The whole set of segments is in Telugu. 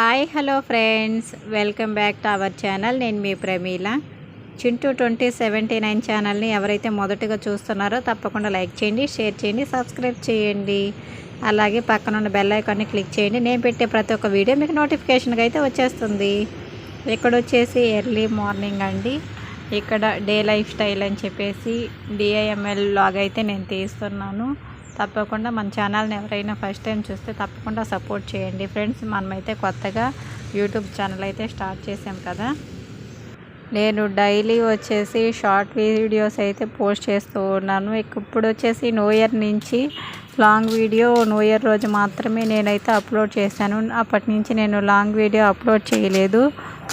Hi hello friends. Welcome back to our channel. నేను మీ Prameela. Chintu twenty seventy nine ఛానల్ని ఎవరైతే మొదటగా చూస్తున్నారో తప్పకుండా లైక్ చేయండి షేర్ చేయండి సబ్స్క్రైబ్ చేయండి. అలాగే పక్కన ఉన్న బెల్ ఐకాన్ని క్లిక్ చేయండి. నేను పెట్టే ప్రతి ఒక్క వీడియో మీకు నోటిఫికేషన్గా అయితే వచ్చేస్తుంది. ఇక్కడ వచ్చేసి ఎర్లీ మార్నింగ్ అండి. ఇక్కడ డే లైఫ్ స్టైల్ అని చెప్పేసి డిఐఎంఎల్ లాగ్ అయితే నేను తీస్తున్నాను. తప్పకుండా మన ఛానల్ని ఎవరైనా ఫస్ట్ టైం చూస్తే తప్పకుండా సపోర్ట్ చేయండి. ఫ్రెండ్స్ మనమైతే కొత్తగా యూట్యూబ్ ఛానల్ అయితే స్టార్ట్ చేసాం కదా. నేను డైలీ వచ్చేసి షార్ట్ వీడియోస్ అయితే పోస్ట్ చేస్తూ ఉన్నాను. ఇప్పుడు వచ్చేసి న్యూ ఇయర్ నుంచి లాంగ్ వీడియో న్యూ ఇయర్ రోజు మాత్రమే నేనైతే అప్లోడ్ చేశాను. అప్పటి నుంచి నేను లాంగ్ వీడియో అప్లోడ్ చేయలేదు.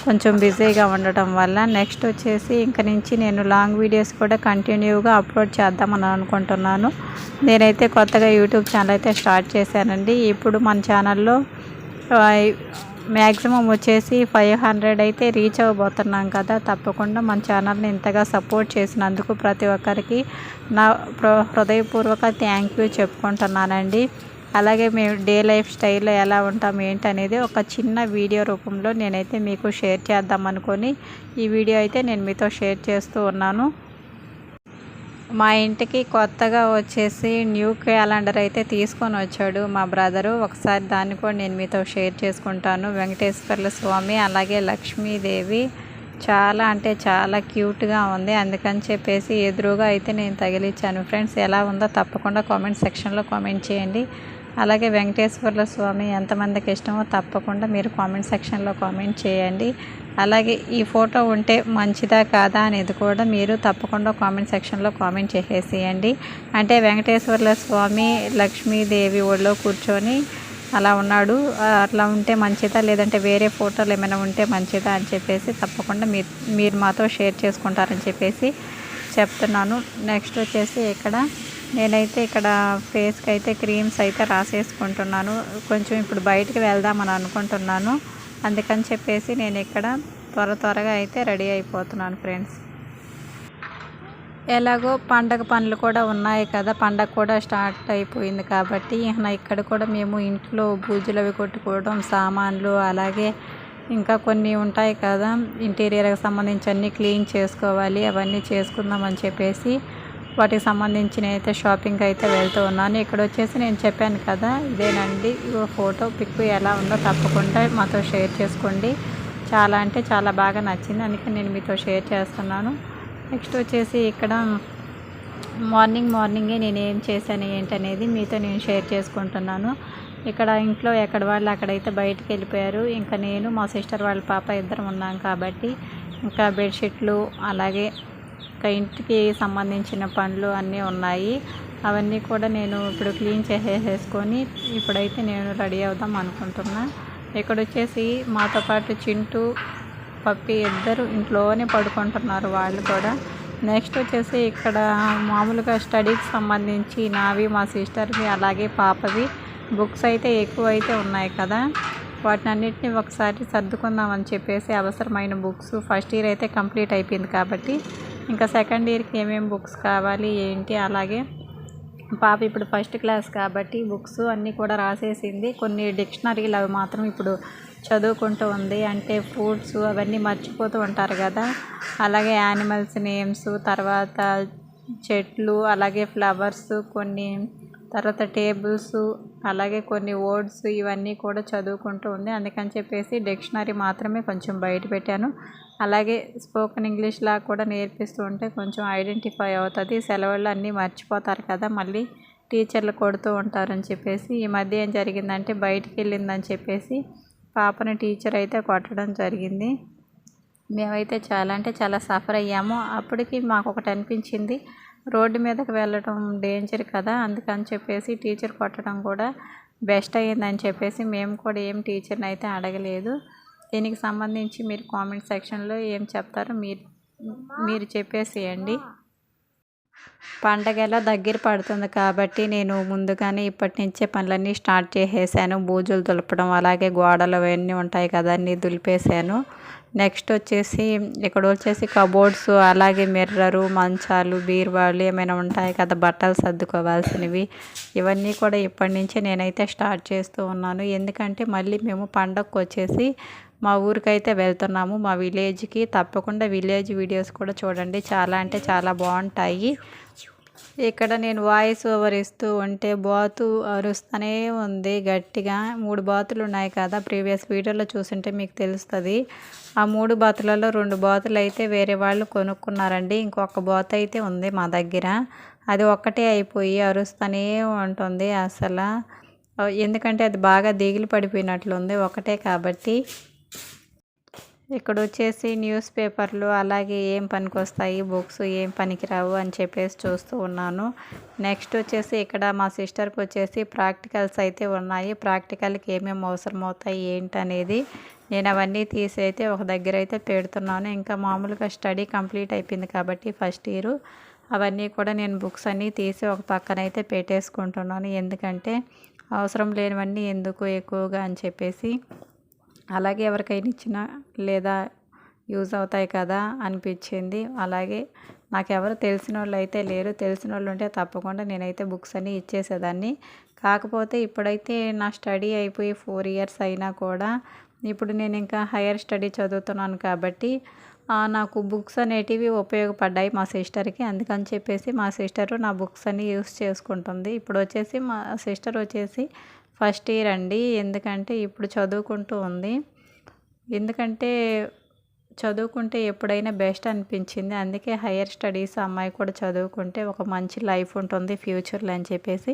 కొంచెం బిజీగా ఉండటం వల్ల నెక్స్ట్ వచ్చేసి ఇంక నుంచి నేను లాంగ్ వీడియోస్ కూడా కంటిన్యూగా అప్లోడ్ చేద్దామని అనుకుంటున్నాను. నేనైతే కొత్తగా యూట్యూబ్ ఛానల్ అయితే స్టార్ట్ చేశానండి. ఇప్పుడు మన ఛానల్లో మ్యాక్సిమం వచ్చేసి ఫైవ్ హండ్రెడ్ అయితే రీచ్ అవ్వబోతున్నాం కదా. తప్పకుండా మన ఛానల్ని ఇంతగా సపోర్ట్ చేసినందుకు ప్రతి ఒక్కరికి నా హృదయపూర్వక థ్యాంక్ యూ చెప్పుకుంటున్నానండి. అలాగే మేము డే లైఫ్ స్టైల్లో ఎలా ఉంటాం ఏంటనేది ఒక చిన్న వీడియో రూపంలో నేనైతే మీకు షేర్ చేద్దాం అనుకొని ఈ వీడియో అయితే నేను మీతో షేర్ చేస్తూ ఉన్నాను. మా ఇంటికి కొత్తగా వచ్చేసి న్యూ క్యాలెండర్ అయితే తీసుకొని వచ్చాడు మా బ్రదరు. ఒకసారి దాన్ని కూడా నేను మీతో షేర్ చేసుకుంటాను. వెంకటేశ్వర్ల స్వామి అలాగే లక్ష్మీదేవి చాలా అంటే చాలా క్యూట్గా ఉంది. అందుకని చెప్పేసి ఎదురుగా అయితే నేను తగిలిచ్చాను. ఫ్రెండ్స్ ఎలా ఉందో తప్పకుండా కామెంట్ సెక్షన్లో కామెంట్ చేయండి. అలాగే వెంకటేశ్వర్ల స్వామి ఎంతమందికి ఇష్టమో తప్పకుండా మీరు కామెంట్ సెక్షన్లో కామెంట్ చేయండి. అలాగే ఈ ఫోటో ఉంటే మంచిదా కాదా అనేది కూడా మీరు తప్పకుండా కామెంట్ సెక్షన్లో కామెంట్ చేసేసేయండి. అంటే వెంకటేశ్వర్ల స్వామి లక్ష్మీదేవి ఒళ్ళో కూర్చొని అలా ఉన్నాడు. అట్లా ఉంటే మంచిదా? లేదంటే వేరే ఫోటోలు ఏమైనా ఉంటే మంచిదా అని చెప్పేసి తప్పకుండా మీరు మీరు మాతో షేర్ చేసుకుంటారని చెప్పేసి చెప్తున్నాను. నెక్స్ట్ వచ్చేసి ఇక్కడ నేనైతే ఇక్కడ ఫేస్కి అయితే క్రీమ్స్ అయితే రాసేసుకుంటున్నాను. కొంచెం ఇప్పుడు బయటికి వెళ్దామని అనుకుంటున్నాను. అందుకని చెప్పేసి నేను ఇక్కడ త్వర త్వరగా అయితే రెడీ అయిపోతున్నాను ఫ్రెండ్స్. ఎలాగో పండగ పనులు కూడా ఉన్నాయి కదా పండగ కూడా స్టార్ట్ అయిపోయింది కాబట్టి ఇక్కడ కూడా మేము ఇంట్లో పూజలు అవి కొట్టుకోవడం సామాన్లు అలాగే ఇంకా కొన్ని ఉంటాయి కదా ఇంటీరియర్కి సంబంధించి అన్నీ క్లీన్ చేసుకోవాలి అవన్నీ చేసుకుందామని చెప్పేసి వాటికి సంబంధించిన అయితే షాపింగ్ అయితే వెళ్తూ ఉన్నాను. ఇక్కడ వచ్చేసి నేను చెప్పాను కదా ఇదేనండి. ఫోటో పిక్ ఎలా ఉందో తప్పకుండా మాతో షేర్ చేసుకోండి. చాలా అంటే చాలా బాగా నచ్చింది అందుకే నేను మీతో షేర్ చేస్తున్నాను. నెక్స్ట్ వచ్చేసి ఇక్కడ మార్నింగ్ మార్నింగే నేను ఏం చేశాను ఏంటనేది మీతో నేను షేర్ చేసుకుంటున్నాను. ఇక్కడ ఇంట్లో ఎక్కడ వాళ్ళు అక్కడైతే బయటికి వెళ్ళిపోయారు. ఇంకా నేను మా సిస్టర్ వాళ్ళ పాప ఇద్దరం ఉన్నాం కాబట్టి ఇంకా బెడ్షీట్లు అలాగే ఇంకా ఇంటికి సంబంధించిన పనులు అన్నీ ఉన్నాయి. అవన్నీ కూడా నేను ఇప్పుడు క్లీన్ చేసేసుకొని ఇప్పుడైతే నేను రెడీ అవుదాం అనుకుంటున్నా. ఇక్కడ వచ్చేసి మాతో పాటు చింటూ పప్పి ఇద్దరు ఇంట్లోనే పడుకుంటున్నారు వాళ్ళు కూడా. నెక్స్ట్ వచ్చేసి ఇక్కడ మామూలుగా స్టడీకి సంబంధించి నావి మా సిస్టర్వి అలాగే పాపవి బుక్స్ అయితే ఎక్కువ అయితే ఉన్నాయి కదా. వాటిని అన్నిటిని ఒకసారి సర్దుకుందామని చెప్పేసి అవసరమైన బుక్స్ ఫస్ట్ ఇయర్ అయితే కంప్లీట్ అయిపోయింది కాబట్టి ఇంకా సెకండ్ ఇయర్కి ఏమేమి బుక్స్ కావాలి ఏంటి? అలాగే పాప ఇప్పుడు ఫస్ట్ క్లాస్ కాబట్టి బుక్స్ అన్నీ కూడా రాసేసింది. కొన్ని డిక్షనరీలు అవి మాత్రం ఇప్పుడు చదువుకుంటూ ఉంది. అంటే ఫ్రూట్స్ అవన్నీ మర్చిపోతూ ఉంటారు కదా. అలాగే యానిమల్స్ నేమ్స్ తర్వాత చెట్లు అలాగే ఫ్లవర్స్ కొన్ని తర్వాత టేబుల్స్ అలాగే కొన్ని వర్డ్స్ ఇవన్నీ కూడా చదువుకుంటూ ఉంది. అందుకని చెప్పేసి డిక్షనరీ మాత్రమే కొంచెం బయట పెట్టాను. అలాగే స్పోకెన్ ఇంగ్లీష్లా కూడా నేర్పిస్తూ ఉంటే కొంచెం ఐడెంటిఫై అవుతుంది. సెలవుల్లో అన్నీ మర్చిపోతారు కదా మళ్ళీ టీచర్లు కొడుతూ ఉంటారని చెప్పేసి ఈ మధ్య ఏం జరిగిందంటే బయటికి వెళ్ళిందని చెప్పేసి పాపని టీచర్ అయితే కొట్టడం జరిగింది. మేమైతే చాలా అంటే చాలా సఫర్ అయ్యాము. అప్పటికి మాకు ఒకటి అనిపించింది. రోడ్డు మీదకి వెళ్ళడం డేంజర్ కదా అందుకని చెప్పేసి టీచర్ కొట్టడం కూడా బెస్ట్ అయ్యిందని చెప్పేసి మేము కూడా ఏం టీచర్ని అయితే అడగలేదు. దీనికి సంబంధించి మీరు కామెంట్ సెక్షన్లో ఏం చెప్తారో మీరు మీరు చెప్పేసేయండి. పండగలో దగ్గర పడుతుంది కాబట్టి నేను ముందుగానే ఇప్పటి నుంచే పనులన్నీ స్టార్ట్ చేసేసాను. బూజులు దులపడం అలాగే గోడలు అవన్నీ ఉంటాయి కదా అన్నీ నెక్స్ట్ వచ్చేసి ఇక్కడ వచ్చేసి కబోర్డ్స్ అలాగే మిర్రరు మంచాలు బీరువాళ్ళు ఏమైనా ఉంటాయి కదా బట్టలు సర్దుకోవాల్సినవి. ఇవన్నీ కూడా ఇప్పటి నుంచే నేనైతే స్టార్ట్ చేస్తూ ఉన్నాను. ఎందుకంటే మళ్ళీ మేము పండగకు వచ్చేసి మా ఊరికైతే వెళ్తున్నాము. మా విలేజ్కి తప్పకుండా విలేజ్ వీడియోస్ కూడా చూడండి. చాలా అంటే చాలా బాగుంటాయి. ఇక్కడ నేను వాయిస్ ఓవర్ ఇస్తూ ఉంటే బాతు అరుస్తూనే ఉంది గట్టిగా. మూడు బాతులు ఉన్నాయి కదా ప్రీవియస్ వీడియోలో చూసుంటే మీకు తెలుస్తుంది. ఆ మూడు బాతులలో రెండు బాతులు అయితే వేరే వాళ్ళు కొనుక్కున్నారండి. ఇంకొక బాతు అయితే ఉంది మా దగ్గర. అది ఒక్కటే అయిపోయి అరుస్తూనే ఉంటుంది అసలు. ఎందుకంటే అది బాగా దిగులు పడిపోయినట్లుంది. ఒకటే కాబట్టి ఇక్కడ వచ్చేసి న్యూస్ పేపర్లు అలాగే ఏం పనికొస్తాయి బుక్స్ ఏం పనికిరావు అని చెప్పేసి చూస్తూ ఉన్నాను. నెక్స్ట్ వచ్చేసి ఇక్కడ మా సిస్టర్కి వచ్చేసి ప్రాక్టికల్స్ అయితే ఉన్నాయి. ప్రాక్టికల్కి ఏమేమి అవసరం అవుతాయి ఏంటనేది నేను అవన్నీ తీసి అయితే ఒక దగ్గర అయితే పెడుతున్నాను. ఇంకా మామూలుగా స్టడీ కంప్లీట్ అయిపోయింది కాబట్టి ఫస్ట్ ఇయర్. అవన్నీ కూడా నేను బుక్స్ అన్నీ తీసి ఒక పక్కన అయితే పెట్టేసుకుంటున్నాను. ఎందుకంటే అవసరం లేనివన్నీ ఎందుకు ఎక్కువగా అని చెప్పేసి అలాగే ఎవరికైనా ఇచ్చినా లేదా యూజ్ అవుతాయి కదా అనిపించింది. అలాగే నాకు ఎవరు తెలిసిన వాళ్ళు అయితే లేరు. తెలిసిన వాళ్ళు ఉంటే తప్పకుండా నేనైతే బుక్స్ అన్నీ ఇచ్చేసేదాన్ని. కాకపోతే ఇప్పుడైతే నా స్టడీ అయిపోయి ఫోర్ ఇయర్స్ అయినా కూడా ఇప్పుడు నేను ఇంకా హైయర్ స్టడీ చదువుతున్నాను కాబట్టి నాకు బుక్స్ అనేటివి ఉపయోగపడ్డాయి మా సిస్టర్కి. అందుకని చెప్పేసి మా సిస్టరు నా బుక్స్ అన్ని యూస్ చేసుకుంటుంది. ఇప్పుడు వచ్చేసి మా సిస్టర్ వచ్చేసి ఫస్ట్ ఇయర్ అండి. ఎందుకంటే ఇప్పుడు చదువుకుంటూ ఉంది. ఎందుకంటే చదువుకుంటే ఎప్పుడైనా బెస్ట్ అనిపించింది. అందుకే హయ్యర్ స్టడీస్ అమ్మాయి కూడా చదువుకుంటే ఒక మంచి లైఫ్ ఉంటుంది ఫ్యూచర్లో అని చెప్పేసి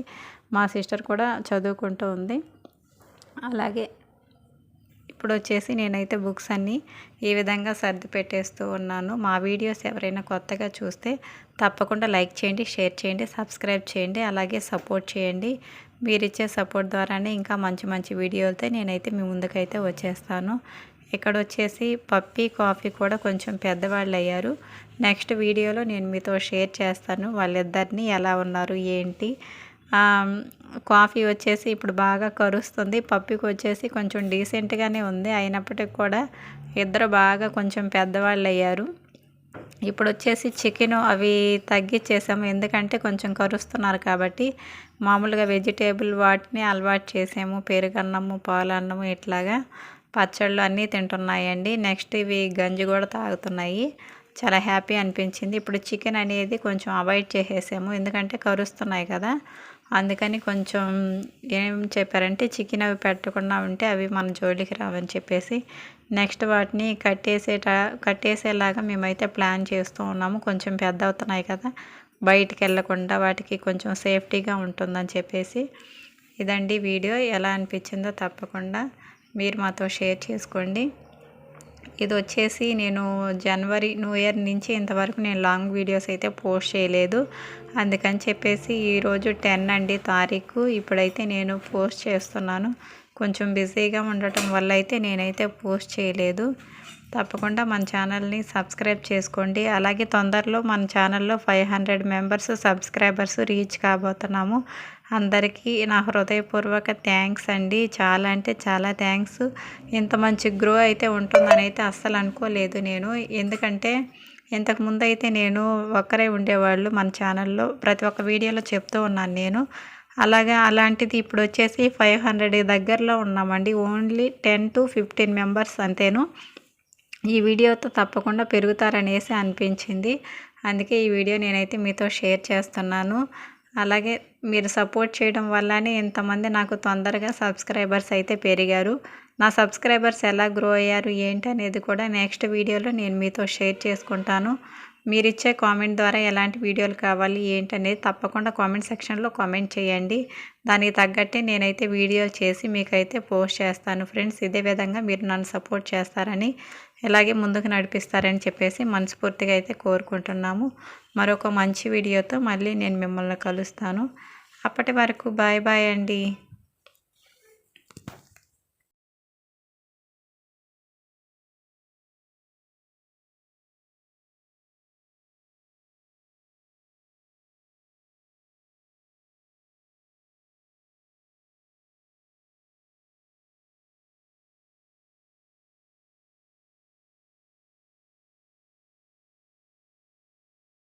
మా సిస్టర్ కూడా చదువుకుంటూ ఉంది. అలాగే ఇప్పుడు వచ్చేసి నేనైతే బుక్స్ అన్నీ ఈ విధంగా సర్ది పెట్టేస్తూ ఉన్నాను. మా వీడియోస్ ఎవరైనా కొత్తగా చూస్తే తప్పకుండా లైక్ చేయండి షేర్ చేయండి సబ్స్క్రైబ్ చేయండి అలాగే సపోర్ట్ చేయండి. మీరు ఇచ్చే సపోర్ట్ ద్వారానే ఇంకా మంచి మంచి వీడియోలతో నేనైతే మీ ముందుకైతే వచ్చేస్తాను. ఇక్కడ వచ్చేసి పప్పీ కాఫీ కూడా కొంచెం పెద్దవాళ్ళు అయ్యారు నెక్స్ట్ వీడియోలో నేను మీతో షేర్ చేస్తాను వాళ్ళిద్దరిని ఎలా ఉన్నారు ఏంటి? కాఫీ వచ్చేసి ఇప్పుడు బాగా కరుస్తుంది. పప్పికి వచ్చేసి కొంచెం డీసెంట్గానే ఉంది. అయినప్పటికి కూడా ఇద్దరు బాగా కొంచెం పెద్దవాళ్ళు అయ్యారు ఇప్పుడు వచ్చేసి చికెన్ అవి తగ్గించేసాము ఎందుకంటే కొంచెం కరుస్తున్నారు కాబట్టి మామూలుగా వెజిటేబుల్ వాటిని అలవాటు చేసాము. పెరుగన్నము పాలన్నము ఇట్లాగా పచ్చళ్ళు అన్నీ తింటున్నాయండి. నెక్స్ట్ ఇవి గంజి కూడా తాగుతున్నాయి. చాలా హ్యాపీ అనిపించింది. ఇప్పుడు చికెన్ అనేది కొంచెం అవాయిడ్ చేసేసాము. ఎందుకంటే కరుస్తున్నాయి కదా. అందుకని కొంచెం ఏం చెప్పారంటే చికెన్ అవి పెట్టకుండా ఉంటే అవి మన జోలికి రావని చెప్పేసి నెక్స్ట్ వాటిని కట్టేసేట కట్టేసేలాగా మేమైతే ప్లాన్ చేస్తూ ఉన్నాము. కొంచెం పెద్ద అవుతున్నాయి కదా బయటికి వెళ్ళకుండా వాటికి కొంచెం సేఫ్టీగా ఉంటుందని చెప్పేసి ఇదండి వీడియో. ఎలా అనిపించిందో తప్పకుండా మీరు మాతో షేర్ చేసుకోండి. ఇది వచ్చేసి నేను జనవరి న్యూ ఇయర్ నుంచి ఇంతవరకు నేను లాంగ్ వీడియోస్ అయితే పోస్ట్ చేయలేదు. అందుకని చెప్పేసి ఈరోజు టెన్ అండి తారీఖు. ఇప్పుడైతే నేను పోస్ట్ చేస్తున్నాను. కొంచెం బిజీగా ఉండటం వల్ల అయితే నేనైతే పోస్ట్ చేయలేదు. తప్పకుండా మన ఛానల్ని సబ్స్క్రైబ్ చేసుకోండి. అలాగే తొందరలో మన ఛానల్లో five hundred members subscribers reach కాబోతున్నాము. అందరికీ నా హృదయపూర్వక థ్యాంక్స్ అండి. చాలా అంటే చాలా థ్యాంక్స్. ఇంత మంచి గ్రో అయితే ఉంటుందని అయితే అస్సలు అనుకోలేదు నేను. ఎందుకంటే ఇంతకుముందు అయితే నేను ఒక్కరే ఉండేవాళ్ళు మన ఛానల్లో. ప్రతి ఒక్క వీడియోలో చెప్తూ ఉన్నాను నేను. అలాగే అలాంటిది ఇప్పుడు వచ్చేసి ఫైవ్ హండ్రెడ్ దగ్గరలో ఉన్నామండి. Only ten to fifteen members అంతేను. ఈ వీడియోతో తప్పకుండా పెరుగుతారనేసి అనిపించింది. అందుకే ఈ వీడియో నేనైతే మీతో షేర్ చేస్తున్నాను. అలాగే మీరు సపోర్ట్ చేయడం వల్లనే ఇంతమంది నాకు తొందరగా సబ్స్క్రైబర్స్ అయితే పెరిగారు. నా సబ్స్క్రైబర్స్ ఎలా గ్రో అయ్యారు ఏంటి అనేది కూడా నెక్స్ట్ వీడియోలో నేను మీతో షేర్ చేసుకుంటాను. మీరు ఇచ్చే కామెంట్ ద్వారా ఎలాంటి వీడియోలు కావాలి ఏంటనేది తప్పకుండా కామెంట్ సెక్షన్లో కామెంట్ చేయండి. దానికి తగ్గట్టే నేనైతే వీడియోలు చేసి మీకైతే పోస్ట్ చేస్తాను. ఫ్రెండ్స్ ఇదే విధంగా మీరు నన్ను సపోర్ట్ చేస్తారని ఇలాగే ముందుకు నడిపిస్తారని చెప్పేసి మనస్ఫూర్తిగా అయితే కోరుకుంటున్నాము. మరొక మంచి వీడియోతో మళ్ళీ నేను మిమ్మల్ని కలుస్తాను. అప్పటి వరకు బాయ్ బాయ్ అండి.